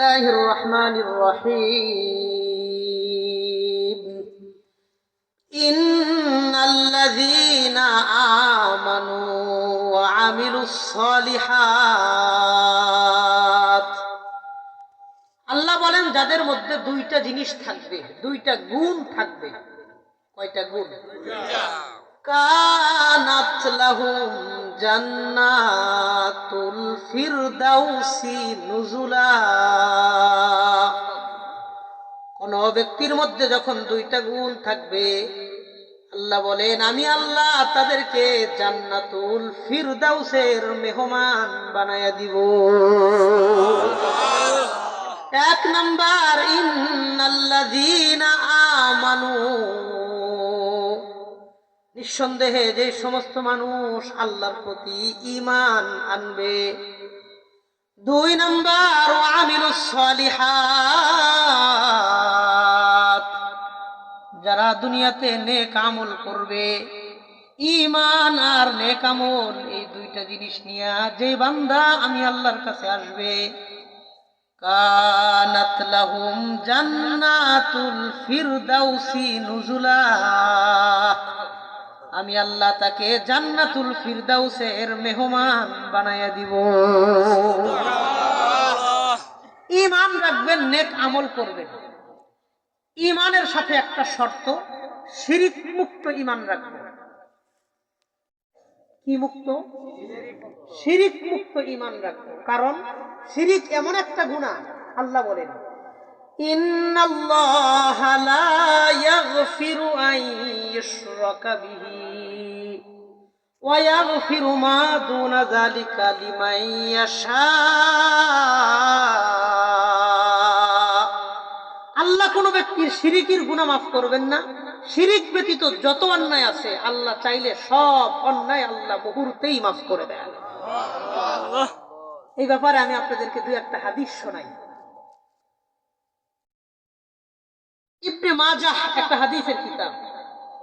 الله الرحمن الرحيم إن الذين آمنوا وعملوا الصالحات আল্লাহ বলেন যাদের মধ্যে দুইটা জিনিস থাকবে দুইটা গুণ থাকবে কয়টা গুণ জান্নাতুল ফিরদাউসি কোন ব্যক্তির মধ্যে যখন দুইটা গুণ থাকবে, আল্লাহ বলেন, আমি আল্লাহ তাদেরকে জান্নাতুল ফিরদাউসের মেহমান বানায়া দিব। এক নাম্বার, ইন্নাল্লাযীনা আমানু নিঃসন্দেহে যে সমস্ত মানুষ আল্লাহর প্রতি ইমান আনবে। দুই নাম্বার সলিহাত। যারা দুনিয়াতে নেক আমল করবে ইমান আর নেক আমল, এই দুইটা জিনিস নিয়ে যে বান্দা আমি আল্লাহর কাছে আসবে, কানাত লাহুম জান্নাতুল ফিরদাউসি নুজুলা। আমি আল্লাহ তাকে জান্নাতুল ফিরদাউসে এর মেহমান বানাইয়া দিব। ঈমান রাখবেন নেক আমল করবেন। ইমানের সাথে একটা শর্ত শিরিক মুক্ত ইমান রাখবেন। কি মুক্ত? শিরিক মুক্ত ঈমান রাখব কারণ শিরিক এমন একটা গুনাহ আল্লাহ বলেন ইন্নাল্লাহা লা ইয়াগফিরু আন ইউশরাকা বিহি আল্লাহ কোন ব্যক্তির শিরিকের গুনাহ মাফ করবেন না। শিরিক ব্যতীত যত অন্যায় আছে, আল্লাহ চাইলে সব অন্যায় আল্লাহ মুহূর্তেই মাফ করে দেয় এই ব্যাপারে আমি আপনাদেরকে দুই একটা হাদিস শোনাই। ইবনে মাজাহ একটা হাদিসের কিতাব।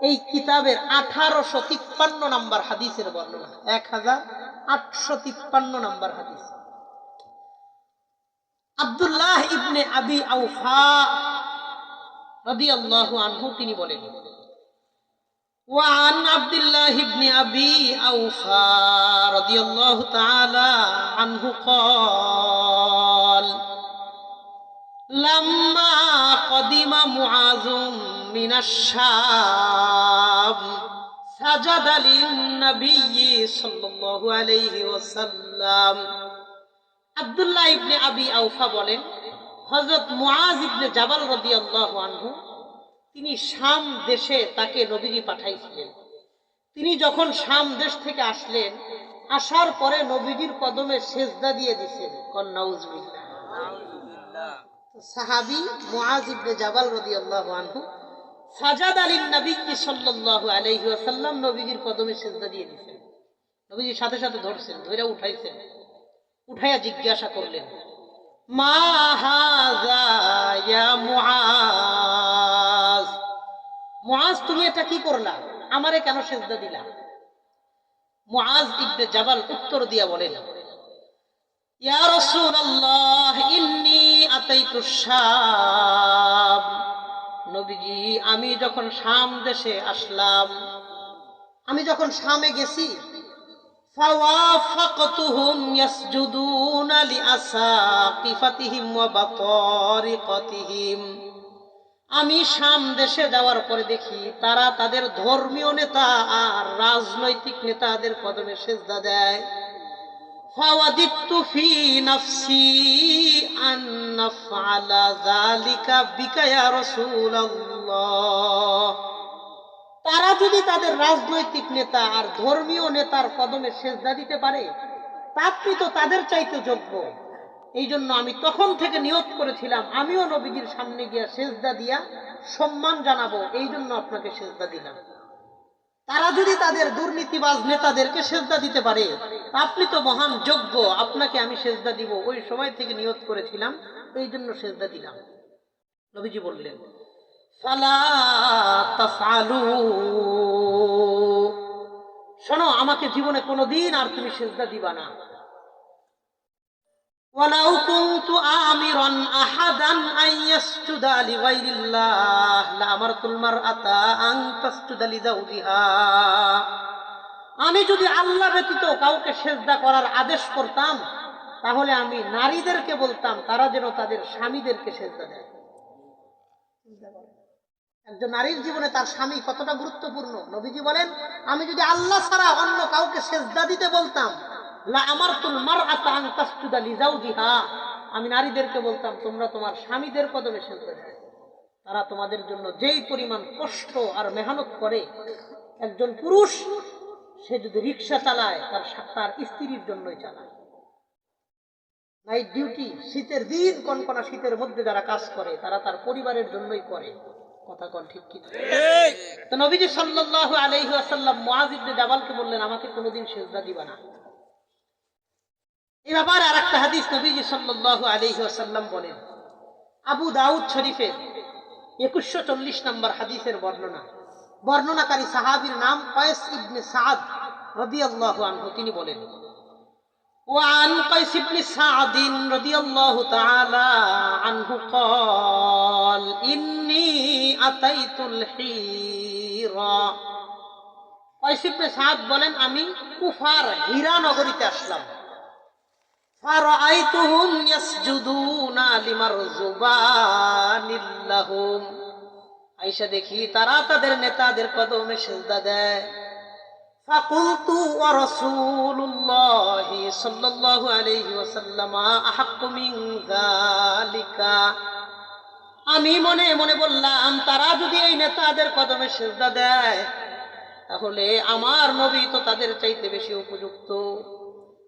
এই কিতাবের আঠারোশো তিপ্পান্ন নম্বর হাদিসের বর্ণনা এক হাজার আটশো তিপ্পান্ন নম্বর হাদিস আব্দুল্লাহ ইবনে আবি আউফা রাদিয়াল্লাহু আনহু তিনি বলেন وعن عبد الله بن أبي أوفى رضي الله تعالى عنه قال لما قدم معاذ মিনাশাম সাজাদ আলিন নবী সাল্লাল্লাহু আলাইহি ওয়াসাল্লাম। আব্দুল্লাহ ইবনে আবি আউফা বলেন হযরত মুআজ ইবনে জাবাল রাদিয়াল্লাহু আনহু তিনি শাম দেশে তাকে নবীজি পাঠাইছিলেন। তিনি যখন শাম দেশ থেকে আসলেন আসার পরে নবীজির কদমে সেজদা দিয়ে দিছেন। কন্যাউজবিল্লাহ সাহাবি মুআজ ইবনে জাবাল রাদিয়াল্লাহু আনহু সাজাদ আলীর নবী সাল্লাল্লাহু আলাইহি ওয়াসাল্লাম নবীজির কদমে সেজদা দিয়ে দিছেন নবীজির সাথে সাথে ধরছেন ধরে উঠাইছেন। উঠাইয়া জিজ্ঞাসা করলেন, মা মুআজ? মুআজ, তুমি এটা কি করলা? আমারে কেন সেজদা দিলা? মুআজ ইবনে জাবাল উত্তর দিয়া বলেন, ইয়া রাসূলুল্লাহ, ইন্নী আতাইতু শাম। নবীজি আমি যখন শাম দেশে আসলাম আমি যখন শামে গেছি فوافقتهم يسجدون لأساقفتهم وبطارقتهم আমি শাম দেশে যাওয়ার পরে দেখি তারা তাদের ধর্মীয় নেতা আর রাজনৈতিক নেতাদের কদমে সেজদা দেয় فوددت في نفسي أن نفعل ذلك بك يا رسول الله তারা যদি তাদের রাজনৈতিক নেতা আর ধর্মীয় নেতার কদমে সেজদা দিতে পারে তা আপনি তো তাদের চাইতে যোগ্য এই জন্য আমি তখন থেকে নিয়ত করেছিলাম আমিও নবীজির সামনে গিয়া সেজদা দিয়া সম্মান জানাবো এই জন্য আপনাকে সেজদা দিলাম তারা যদি তাদের দুর্নীতিবাজ নেতাদেরকে সেজদা দিতে পারে আপনি তো মহান যোগ্য, আপনাকে আমি সেজদা দিব। ওই সময় থেকে নিয়ত করেছিলাম, এই জন্য সেজদা দিলাম। নবীজি বললেন শোনো, আমাকে জীবনে কোনো দিন আর তুমি সেজদা দিবা না। ولو كنت آمرا أحدا أن يسجد لغير الله لأمرت المرأة أن تسجد لزوجها আমি যদি আল্লাহ ব্যতীত কাউকে সেজদা করার আদেশ করতাম তাহলে আমি নারীদেরকে বলতাম তারা যেন তাদের স্বামীদেরকে সেজদা দেয় চিন্তা করেন। একজন নারীর জীবনে তার স্বামী কতটা গুরুত্বপূর্ণ নবীজি বলেন আমি যদি আল্লাহ ছাড়া অন্য কাউকে সেজদা দিতে বলতাম আমি নারীদেরকে বলতাম তোমরা তোমার স্বামীদের কদমে দাও। তারা তোমাদের জন্য যেই পরিমাণ কষ্ট আর মেহনত করে একজন পুরুষ সে যদি রিক্সা চালায় তার তার স্ত্রীর জন্যই চালায়। নাইট ডিউটি শীতের দিন কনকনা শীতের মধ্যে যারা কাজ করে তারা তার পরিবারের জন্যই করে। কথা কন ঠিক কি তো নবীজি ওয়াসাল্লাম মুআজ ইবনে জাবালকে বললেন আমাকে কোনোদিন সেজদা দিবা না। এই ব্যাপারে আরেকটা হাদিস নবীজি সাল্লাল্লাহু আলাইহি ওয়াসাল্লাম বলেন আবু দাউদ শরীফের একুশশো চল্লিশ নম্বর হাদিসের বর্ণনা বর্ণনাকারী সাহাবীর নাম কয়েস ইবনে সাদ রাদিয়াল্লাহু আনহু তিনি বলেন وعن قيس بن سعد رضي الله تعالى عنه قال إني أتيت الحيرة قيس بن سعد বলেন আমি কুফার হীরা নগরীতে আসলাম فرأيتهم يسجدون لمرزبان لهم আইসা দেখি তারা তাদের নেতাদের কদমে সেজদা দেয় فقلت ورسول الله صلى الله عليه وسلم أحق من ذلك আমি মনে মনে বললাম তারা যদি এই নেতাদের কদমে সেজদা দেয় তাহলে আমার নবী তো তাদের চাইতে বেশি উপযুক্ত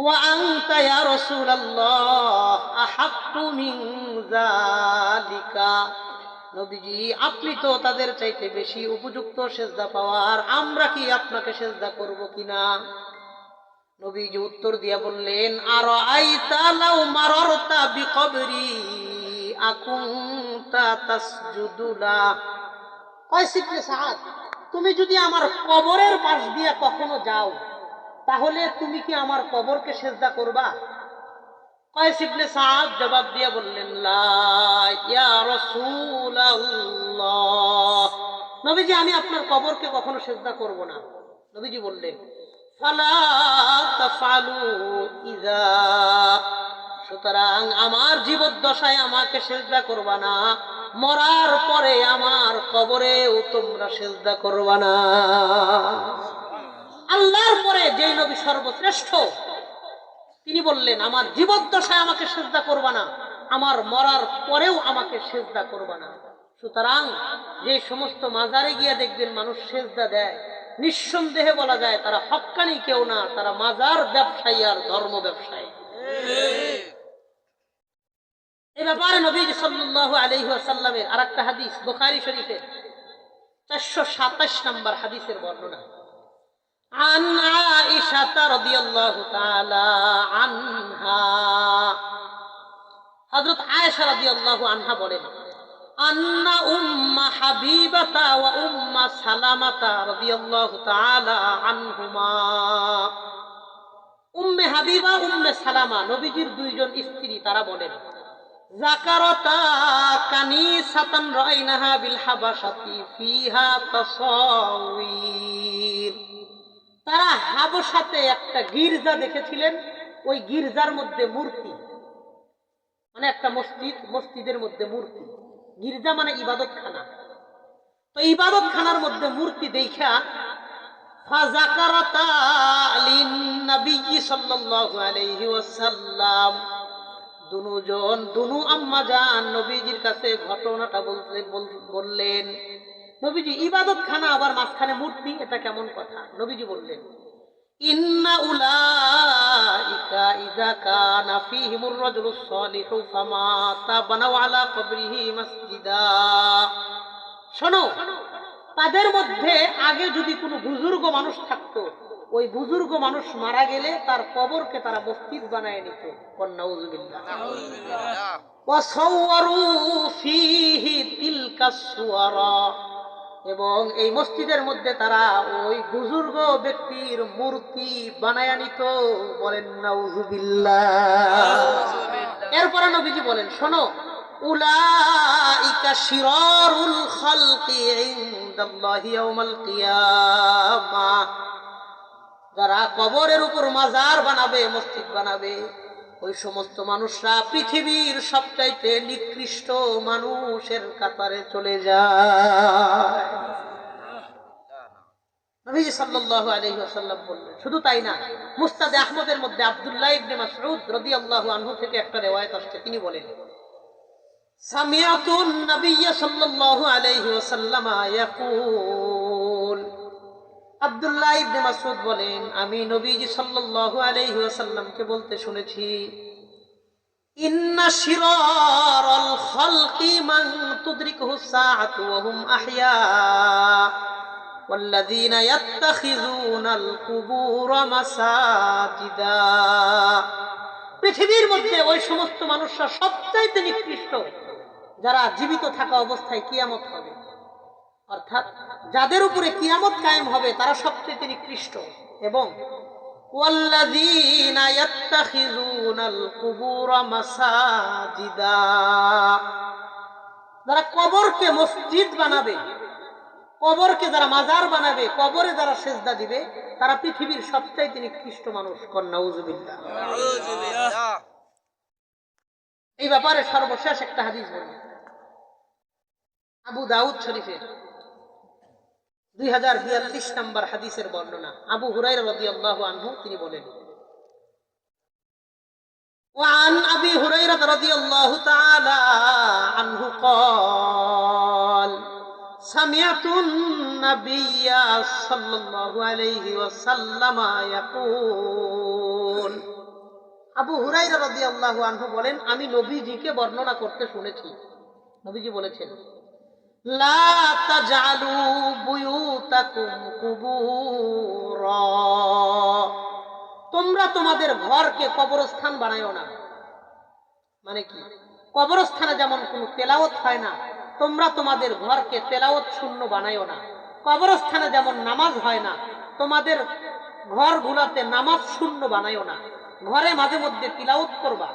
ওয়া আনতা ইয়া রাসূলুল্লাহ, আহাক্কু মিন যালিকা? নবীজি, আপনি তো তাদের চাইতে বেশি উপযুক্ত সেজদা পাওয়ার, আমরা কি আপনাকে সেজদা করব কিনা? নবীজি উত্তর দিয়া বললেন আর আইতা লাউ মাররতা বিকবরি, আকুনতা তাসজুদুলা কয়স ইবনে সাদ, তুমি যদি আমার কবরের পাশ দিয়ে কখনো যাও তাহলে তুমি কি আমার কবরকে সেজদা করবা? কয়েস ইবনে সাদ জবাব দিয়ে বললেন ইয়া নবীজি, আমি আপনার কবরকে কখনো সেজদা করব না। নবীজি বললেন, ফালা সুতরাং আমার জীবদ্দশায় আমাকে সেজদা করবা না। মরার পরে আমার কবরেও তোমরা সেজদা করবা না। আল্লাহর পরে যে নবী সর্বশ্রেষ্ঠ, তিনি বললেন, আমার জীবদ্দশায় আমাকে সেজদা করবা না, আমার মরার পরেও আমাকে সেজদা করবা না। সুতরাং যে সমস্ত মাজারে গিয়ে দেখবেন মানুষ সেজদা দেয়, নিঃসন্দেহে বলা যায় তারা হক্কানি কেউ না, তারা মাজার ব্যবসায়ী আর ধর্ম ব্যবসায়ী। এই ব্যাপারে নবী সাল্লাল্লাহু আলাইহি ওয়াসাল্লামের আরেকটা হাদিস, বুখারী শরীফের চারশো সাতাশ নম্বর হাদিসের বর্ণনা। عن عائشة رضي الله تعالى عنها হযরত আয়েশা রাদিয়াল্লাহু আনহা বলেন আন্না উম্মা হাবিবাতা ওয়া উম্মা সালামাতা রাদিয়াল্লাহু তাআলা আনহুমা উম্মে হাবিবা উম্মে সালামা নবীজির দুইজন স্ত্রী তারা বলেন জাকারতা কানিসাতান রাইনাহা বিল হাবাসাতি ফিহা তাসাওয়ির তারা হাবসাতে একটা গির্জা দেখেছিলেন, ওই গির্জার মধ্যে মূর্তি। মানে একটা মসজিদ, মসজিদের মধ্যে মূর্তি। গির্জা মানে ইবাদতখানা। তো ইবাদতখানার মধ্যে মূর্তি দেখা নবীজির কাছে ঘটনাটা বললেন নবীজি ইবাদত খানা আবার মাঝখানে মূর্তি এটা কেমন কথা? নবীজি বললেন তাদের মধ্যে আগে যদি কোনো বুজুর্গ মানুষ থাকত ওই বুজুর্গ মানুষ মারা গেলে তার কবরকে তারা মসজিদ বানায় নিত। কন্যা এবং এই মসজিদের মধ্যে তারা ওই বুজুর্গ ব্যক্তির মূর্তি বানায় নিত। বলেন, নাউজুবিল্লাহ। এরপরে নবীজি বলেন, শোনো যারা কবরের উপর মাজার বানাবে, মসজিদ বানাবে ওই সমস্ত মানুষরা পৃথিবীর সবচাইতে নিকৃষ্ট মানুষের কাতারে চলে যায়। নবীজি সাল্লাল্লাহু আলাইহি ওয়াসাল্লাম বললেন, শুধু তাই না, মুস্তাদে আহমদের মধ্যে আব্দুল্লাহ ইবনে মাসউদ রাদিয়াল্লাহু আনহু থেকে একটা রিওয়ায়াত আসছে, তিনি বলেন সামিআতু নবিয়্য সাল্লাল্লাহু আলাইহি ওয়াসাল্লাম ইয়াকুল আব্দুল্লাহ ইবনে মাসউদ বলেন আমি নবীজি সাল্লাল্লাহু আলাইহি ওয়াসাল্লামকে বলতে শুনেছি ইন্না শিরারাল খালকি মান তুদরিকুহু সাআতু ওয়া হুম আহইয়া والذين يتخذون القبور مساجدا পৃথিবীর মধ্যে ওই সমস্ত মানুষরা সবচাইতে নিকৃষ্ট যারা জীবিত থাকা অবস্থায় কিয়ামত হবে অর্থাৎ যাদের উপরে কিয়ামত কায়েম হবে, তারা সবচেয়ে তিনি নিকৃষ্ট এবং ওয়াল্লাযীনা ইয়াত্তাখিযুনাল কুবুরা মাসাজিদা, যারা কবরকে মসজিদ বানাবে, কবরকে যারা মাজার বানাবে, কবরে যারা সেজদা দিবে, তারা পৃথিবীর সবচাইতে নিকৃষ্ট মানুষ কন্যা উজুবিল্লাহ এই ব্যাপারে সর্বশেষ একটা হাদিস বলি। আবু দাউদ শরীফের দুই হাজার বিয়াল্লিশ নম্বর হাদিসের বর্ণনা আবু হুরাই রদি আল্লাহ আনহু তিনি বলেন وعن أبي هريرة رضي الله تعالى عنه قال سمعت النبي صلى الله عليه وسلم يقول আবু হুরাইরা রাদিয়াল্লাহু আনহু বলেন আমি নবীজিকে বর্ণনা করতে শুনেছি নবীজি বলেছেন তোমরা তোমাদের ঘরকে কবরস্থান বানায়ো না। মানে কি? কবরস্থানে যেমন কোনো তেলাওয়াত হয় না, তোমরা তোমাদের ঘরকে তেলাওয়াত শূন্য বানায়ো না। কবরস্থানে যেমন নামাজ হয় না, তোমাদের ঘরগুলাতে নামাজ শূন্য বানায়ো না। ঘরে মাঝে মধ্যে তিলাওত করবা,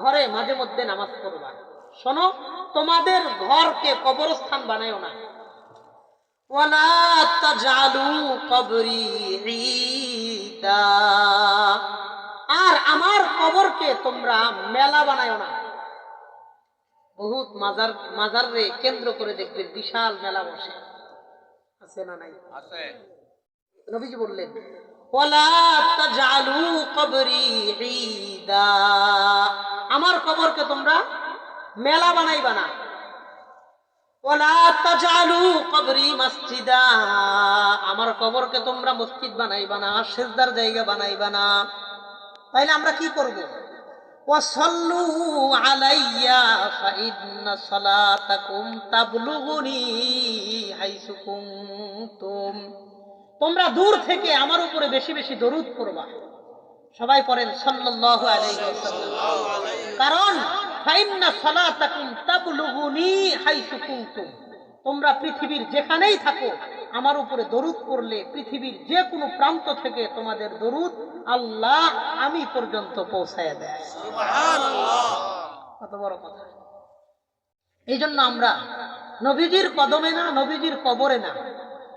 ঘরে মাঝে মধ্যে নামাজ পড়বা। শোনো তোমাদের ঘরকে কবরস্থান বানায়ো না। ওয়ালা তাজালু কবরি আর আমার কবরকে তোমরা মেলা বানায়ো না। বহুত মাজার মাজার রে কেন্দ্র করে দেখবে বিশাল মেলা বসে। আছে না নাই? নবীজি বললেন ওয়ালা তাজালু কবরি ঈদা। আমার কবরকে তোমরা মেলা বানাইবা না। আমার কবরকে তোমরা মসজিদ বানাইবা না, সেজদার জায়গা বানাইবা না। তাইলে আমরা কি করব? তোমরা দূর থেকে আমার উপরে বেশি বেশি দরুদ করবা সবাই পড়েন সাল্লাল্লাহু কারণ তোমরা পৃথিবীর যেখানেই থাকো আমার উপরে দরুদ করলে পৃথিবীর যে কোনো প্রান্ত থেকে তোমাদের দরুদ আল্লাহ আমি পর্যন্ত পৌঁছায় দেয়। কত বড় কথা। এই জন্য আমরা নবীজির কদমে না নবীজির কবরে না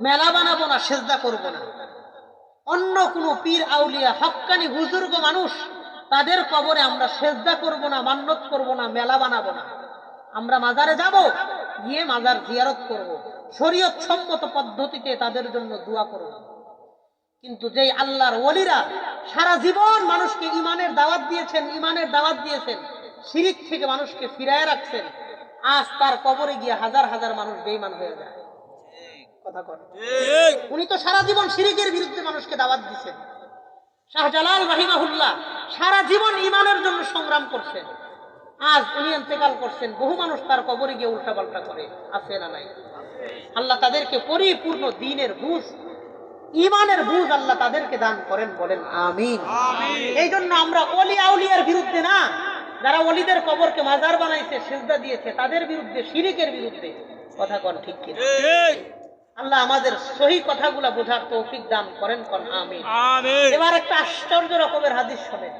মেলা বানাবো না সেজদা করব না। অন্য কোনো পীর আউলিয়া হক্কানি বুজুর্গ মানুষ তাদের কবরে আমরা সেজদা করব না মান্যত করব না মেলা বানাবো না। আমরা মাজারে যাব গিয়ে মাজার জিয়ারত করব। শরীয়ত সম্মত পদ্ধতিতে তাদের জন্য দোয়া করব। কিন্তু যেই আল্লাহর ওলিরা সারা জীবন মানুষকে ইমানের দাওয়াত দিয়েছেন ইমানের দাওয়াত দিয়েছেন শিরিক থেকে মানুষকে ফিরায় রাখছেন আজ তার কবরে গিয়ে হাজার হাজার মানুষ বেইমান হয়ে যায়। কথা কর উনি তো সারা জীবন শিরিকের বিরুদ্ধে মানুষকে দাওয়াত দিচ্ছেন শাহজালাল রাহিমাহুল্লাহ সারা জীবন ইমানের জন্য সংগ্রাম করছেন। আজ উনি ইন্তেকাল করছেন বহু মানুষ তার কবরে গিয়ে উল্টাপাল্টা করে আছে না নাই? আল্লাহ তাদেরকে পরিপূর্ণ দিনের বুঝ ইমানের বুঝ আল্লাহ তাদেরকে দান করেন বলেন আমিন। এই জন্য আমরা অলি আউলিয়ার বিরুদ্ধে না যারা অলিদের কবরকে মাজার বানাইছে সেজদা দিয়েছে তাদের বিরুদ্ধে শিরিকের বিরুদ্ধে কথা কন ঠিক কিনা? আল্লাহ আমাদের সহি কথাগুলা বোঝার তৌফিক দান করেন কন আমিন। এবার একটা আশ্চর্য রকমের হাদিস শোনেন।